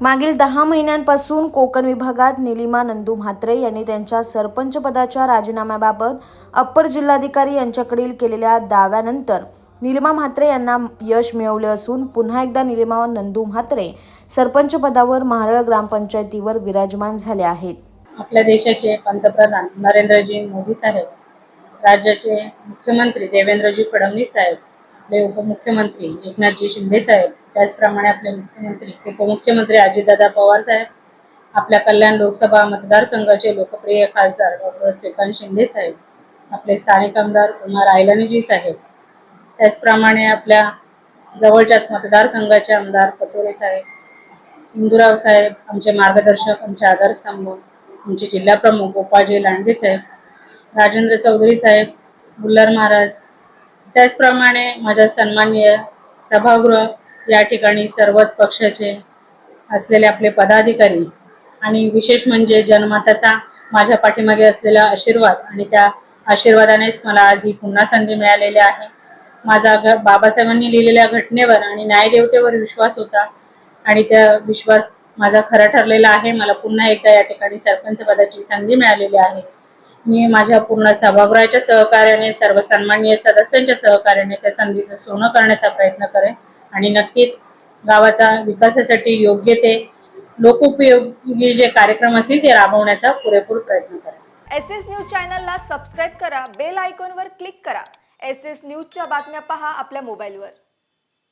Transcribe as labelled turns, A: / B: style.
A: मागील दहा महिन्यांपासून कोकण विभागात निलिमा नंदू म्हात्रे यांनी त्यांच्या सरपंच पदाच्या राजीनाम्याबाबत अप्पर जिल्हाधिकारी यांच्याकडील केलेल्या दाव्यानंतर निलिमा म्हात्रे यांना यश मिळवले असून पुन्हा एकदा निलिमा नंदू म्हात्रे सरपंच पदावर महारळ ग्रामपंचायतीवर विराजमान झाले आहेत.
B: आपल्या देशाचे पंतप्रधान नरेंद्रजी मोदी साहेब राज्याचे मुख्यमंत्री देवेंद्रजी फडणवीस साहेब आपले उपमुख्यमंत्री एकनाथजी शिंदे साहेब त्याचप्रमाणे आपले मुख्यमंत्री उपमुख्यमंत्री अजितदादा पवार साहेब आपल्या कल्याण लोकसभा मतदारसंघाचे लोकप्रिय खासदार डॉक्टर श्रीकांत शिंदे साहेब आपले स्थानिक आमदार कुमार आयलानीजी साहेब त्याचप्रमाणे आपल्या जवळच्याच मतदारसंघाचे आमदार पटोले साहेब इंदुराव साहेब आमचे मार्गदर्शक आमचे आधारस्तंभ आमचे जिल्हाप्रमुख गोपाळजी लांडगे साहेब राजेंद्र चौधरी साहेब बुल्लर महाराज त्याचप्रमाणे माझ्या सन्माननीय सभागृह या ठिकाणी सर्वच पक्षाचे असलेले आपले पदाधिकारी आणि विशेष म्हणजे जनमताचा माझ्या पाठीमागे असलेला आशीर्वाद आणि त्या आशीर्वादानेच मला आज ही पुन्हा संधी मिळालेली आहे. माझा घ बाबासाहेबांनी लिहिलेल्या घटनेवर आणि न्यायदेवतेवर विश्वास होता आणि त्या विश्वास माझा खरा ठरलेला आहे. मला पुन्हा एकदा या ठिकाणी सरपंच पदाची संधी मिळालेली आहे. मी माझ्या पूर्ण सभागृहाच्या सहकार्याने सर्व सन्माननीय सदस्यांच्या सहकार्याने त्या संधीचं सोनं करण्याचा प्रयत्न करेन. आणि नक्कीच गावाच्या विकासासाठी योग्य ते लोकोपयोगी जे कार्यक्रम असतील ते राबवण्याचा पुरेपूर प्रयत्न करा.
C: एस एस न्यूज चॅनलला सबस्क्राईब करा बेल आयकॉनवर क्लिक करा. एस एस न्यूजच्या बातम्या पहा आपल्या मोबाईलवर.